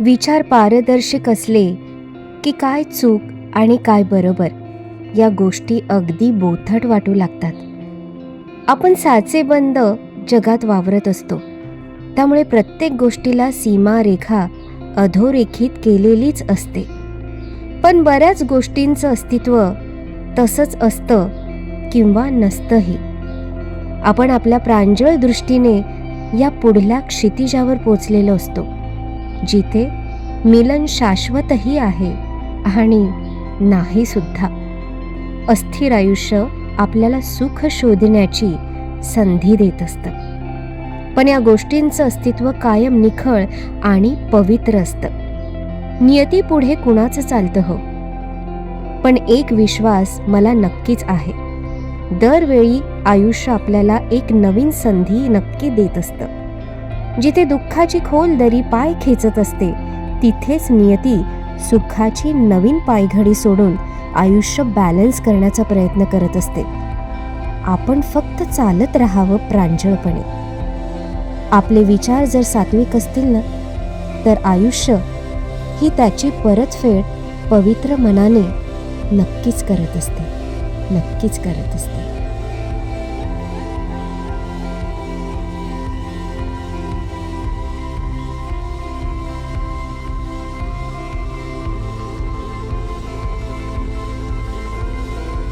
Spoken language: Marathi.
विचार पारदर्शक असले की काय चूक आणि काय बरोबर या गोष्टी अगदी बोथट वाटू लागतात. आपण साचेबंद जगात वावरत असतो. त्यामुळे प्रत्येक गोष्टीला सीमारेखा अधोरेखित केलेलीच असते. पण बऱ्याच गोष्टींचं अस्तित्व तसंच असतं किंवा नसतंही. आपण आपल्या प्रांजळ दृष्टीने या पुढल्या क्षितिजावर पोचलेलो असतो. जिथे मिलन शाश्वतही आहे आणि नाही सुद्धा. अस्थिर आयुष्य आपल्याला सुख शोधण्याची संधी देत असतं. पण या गोष्टींचं अस्तित्व कायम निखळ आणि पवित्र असतं. नियती पुढे कुणाचं चालतं हो. पण एक विश्वास मला नक्कीच आहे. दरवेळी आयुष्य आपल्याला एक नवीन संधी नक्की देत असतं. जिथे दुःखाची खोल दरी पाय खेचत असते तिथेच नियती सुखाची नवीन पायघडी सोडून आयुष्य बॅलन्स करण्याचा प्रयत्न करत असते. आपण फक्त चालत राहावं प्रांजळपणे. आपले विचार जर सात्विक असतील ना तर आयुष्य ही त्याची परतफेड पवित्र मनाने नक्कीच करत असते. नक्कीच करत असते.